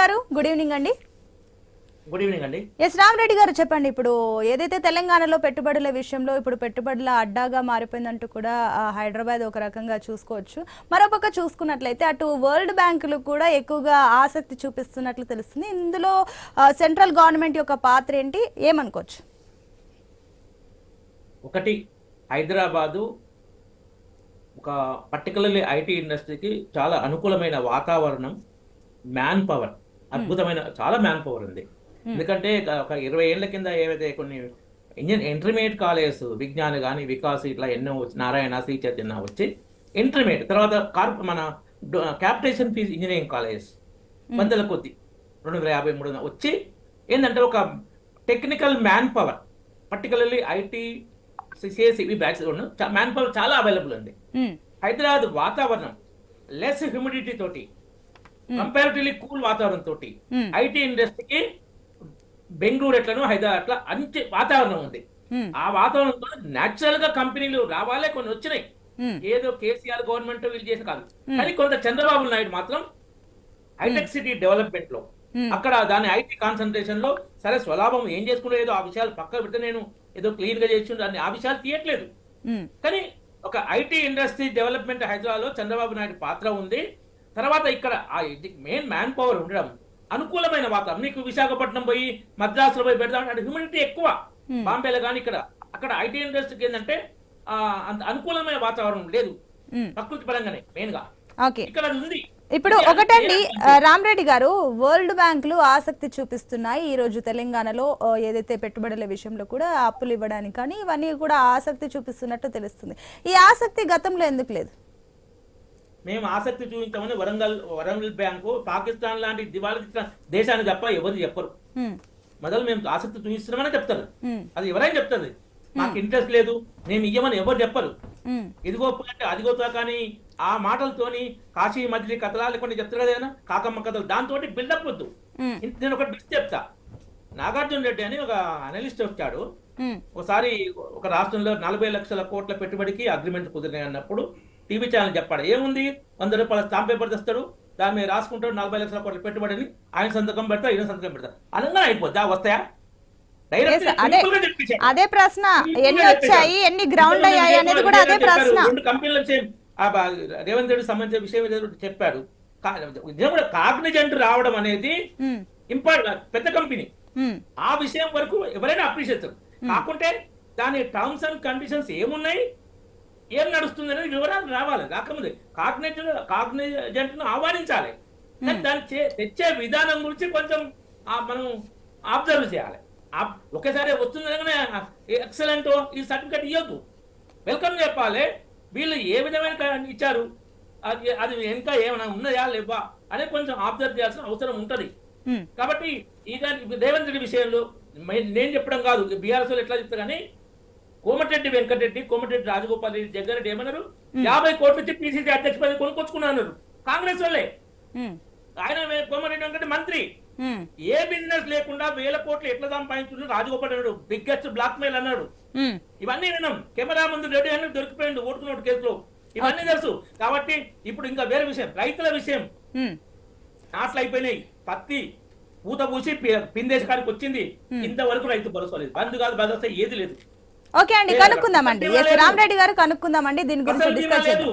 గారు good evening అండి. Good evening అండి. ఎస్ రామరెడ్డి గారు చెప్పండి. ఇప్పుడు ఏదైతే తెలంగాణలో పెట్టుబడుల విషయంలో ఇప్పుడు పెట్టుబడుల అడ్డాగా మారిపోయిందంటూ కూడా హైదరాబాద్ ఒక రకంగా చూసుకోవచ్చు. మరోపక్క చూసుకున్నట్లయితే అటు వరల్డ్ బ్యాంకులు కూడా ఎక్కువగా ఆసక్తి చూపిస్తున్నట్లు తెలుస్తుంది. ఇందులో సెంట్రల్ గవర్నమెంట్ యొక్క పాత్ర ఏంటి? ఏమనుకోవచ్చు? ఒకటి హైదరాబాదు ఒక పర్టికులర్లీ ఐటీ ఇండస్ట్రీకి చాలా అనుకూలమైన వాతావరణం మ్యాన్ పవర్. అద్భుతమైన చాలా మ్యాన్ పవర్ ఉంది ఎందుకంటే ఒక- ఇరవై ఏళ్ళ కింద ఏవైతే కొన్ని ఇంజన్ ఇంటర్మీడియట్ కాలేజెస్ విజ్ఞాన కానీ వికాస్ ఇట్లా ఎన్నో వచ్చి నారాయణ శ్రీ చైతన్య వచ్చి ఇంటర్మీడియట్ తర్వాత కార్ప మన క్యాపిటేషన్ ఫీజు ఇంజనీరింగ్ కాలేజెస్ వందల కొద్ది రెండు వందల యాభై మూడు వచ్చి ఏంటంటే ఒక technical man power particularly IT CSC backs man power చాలా అవైలబుల్ ఉంది. హైదరాబాద్ వాతావరణం లెస్ హ్యూమిడిటీ తోటి కంపారిటివ్లీ కూల్ వాతావరణం తోటి. Hmm. ఐటీ ఇండస్ట్రీకి బెంగళూరు ఎట్లను హైదరాబాద్ అట్లా మంచి వాతావరణం ఉంది. ఉమ్, ఆ వాతావరణంతో న్యాచురల్గా కంపెనీలు రావాలే కొన్ని వచ్చినాయి. ఏదో కేసీఆర్ గవర్నమెంట్ వీళ్ళు చేసి కాదు. కానీ కొంత చంద్రబాబు నాయుడు మాత్రం హైటెక్ సిటీ డెవలప్మెంట్లో Hmm. అక్కడ దాని ఐటీ కాన్సన్ట్రేషన్లో సరే స్వలాభం ఏం చేసుకునే ఏదో ఆ విషయాలు పక్క పెడితే నేను ఏదో క్లీన్గా చేసి దాన్ని ఆ విషయాలు తీయట్లేదు. కానీ ఒక ఐటీ ఇండస్ట్రీ డెవలప్మెంట్ హైదరాబాద్లో చంద్రబాబు నాయుడు పాత్ర ఉంది. తర్వాత ఇక్కడ ఆ మెయిన్ మ్యాన్ పవర్ ఉండడం అనుకూలమైన వాతావరణం. నీకు విశాఖపట్నం పోయి మద్రాసులో పోయి పెడదాం అంటే హ్యూమిడిటీ ఎక్కువ. Hmm. బాంబేలో కానీ ఇక్కడ అక్కడ ఐటీ ఇండస్ట్రీకి ఏంటంటే అంత అనుకూలమైన వాతావరణం లేదు. ఉమ్. ప్రకృతి పరంగానే మెయిన్గా. ఇక్కడ ఉంది. ఇప్పుడు ఒకటండి రామరెడ్డి గారు వరల్డ్ బ్యాంకులు ఆసక్తి చూపిస్తున్నాయి. ఈ రోజు తెలంగాణలో ఏదైతే పెట్టుబడుల విషయంలో కూడా అప్పులు ఇవ్వడానికి కానీ ఇవన్నీ కూడా ఆసక్తి చూపిస్తున్నట్టు తెలుస్తుంది. ఈ ఆసక్తి గతంలో ఎందుకు లేదు? మేము ఆసక్తి చూపించామని వరంగల్ వరంగల్ బ్యాంకు పాకిస్తాన్ లాంటి దివాళా దేశానికి తప్ప ఎవరు చెప్పరు. మొదలు మేము ఆసక్తి చూపిస్తున్నామని చెప్తారు. అది ఎవరైనా చెప్తుంది మాకు ఇంట్రెస్ట్ లేదు. మేము ఇయ్యమని ఎవరు చెప్పరు. ఇదిగో అంటే అదిగోతో కానీ ఆ మాటలతోని కాశీ మజిలీ కథలా లేకుండా చెప్తారు కదా కాకమ్మ కథలు. దాంతో బిల్డప్ వద్దు. నేను ఒకటి బిట్ చెప్తా. నాగార్జున రెడ్డి అని ఒక అనలిస్ట్ వచ్చాడు ఒకసారి ఒక రాష్ట్రంలో నలభై లక్షల కోట్ల పెట్టుబడికి అగ్రిమెంట్ కుదిరినాయి అన్నప్పుడు టీవీ ఛానల్ చెప్పాడు ఏముంది? వంద రూపాయల స్టాంప్ పేపర్ తెస్తాడు. దాని మీద రాసుకుంటాడు. నలభై లక్షల కోట్ల పెట్టుబడిని ఆయన సంతకం పెడతా ఈయన సంతకం పెడతా అనగా అయిపోద్దా. వస్తాయా? అదే ప్రశ్న. ఎన్ని వచ్చాయి? ఎన్ని గ్రౌండ్ అయ్యాయి అనేది కూడా అదే ప్రశ్న. రెండు కంపెనీల రేవంత్ రెడ్డి సంబంధించిన విషయం చెప్పాడు. కూడా కాగ్నిజెంట్ రావడం అనేది ఇంపార్టెంట్ పెద్ద కంపెనీ. ఆ విషయం వరకు ఎవరైనా అప్రిషియేట్ కాకుంటే దాని టర్మ్స్ అండ్ కండిషన్స్ ఏమున్నాయి? ఏం నడుస్తుంది అనేది వివరాలు రావాలి. రాకముందే కాగ్నిజెంట్ కాగ్నిజెంట్ను ఆహ్వానించాలి. కానీ దాన్ని తెచ్చే విధానం గురించి కొంచెం మనం అబ్జర్వ్ చేయాలి. ఒకేసారి వస్తుందనగానే ఎక్సలెంట్ ఈ సర్టిఫికేట్ ఇవ్వద్దు వెల్కమ్ చెప్పాలి. వీళ్ళు ఏ విధమైన ఇచ్చారు? అది అది ఇంకా ఏమైనా ఉన్నాయా లేవా? అనేది కొంచెం అబ్జర్వ్ చేయాల్సిన అవసరం ఉంటది. కాబట్టి ఈ దాని రేవంత్ రెడ్డి విషయంలో నేను చెప్పడం కాదు. బీఆర్ఎస్ ఎట్లా చెప్తారు కానీ కోమటిరెడ్డి వెంకటరెడ్డి కోమటిరెడ్డి రాజగోపాల్ రెడ్డి జగ్గారెడ్డి ఏమన్నారు? యాభై కోట్ల నుంచి పిసిసి అధ్యక్ష పదవి కొనుక్కొచ్చుకున్నారు కాంగ్రెస్ వాళ్ళే. ఆయన కోమటిరెడ్డి వెంకటరెడ్డి మంత్రి. ఏ బిజినెస్ లేకుండా వేల కోట్లు ఎట్లా సంపాదించున్నారు రాజగోపాల్ అన్నాడు బిగ్గెస్ట్ బ్లాక్ మెయిల్ అన్నాడు. ఇవన్నీ విన్నాం కెమెరా ముందు రెడ్డి అని దొరికిపోయిండు ఓటుకున్నట్టు కేసులో. ఇవన్నీ తెలుసు. కాబట్టి ఇప్పుడు ఇంకా వేరే విషయం రైతుల విషయం. నాట్లు అయిపోయినాయి. పత్తి పూత పూసి పి- పిందేసి కాడికి వచ్చింది. ఇంతవరకు రైతు భరోసా లేదు. బంద్ కాదు భరోసా ఏది లేదు. ఓకే అండి కనుక్కుందామండి. ఎస్ రామరెడ్డి గారు కనుక్కుందామండి దీని గురించి డిస్కస్ చేద్దాం.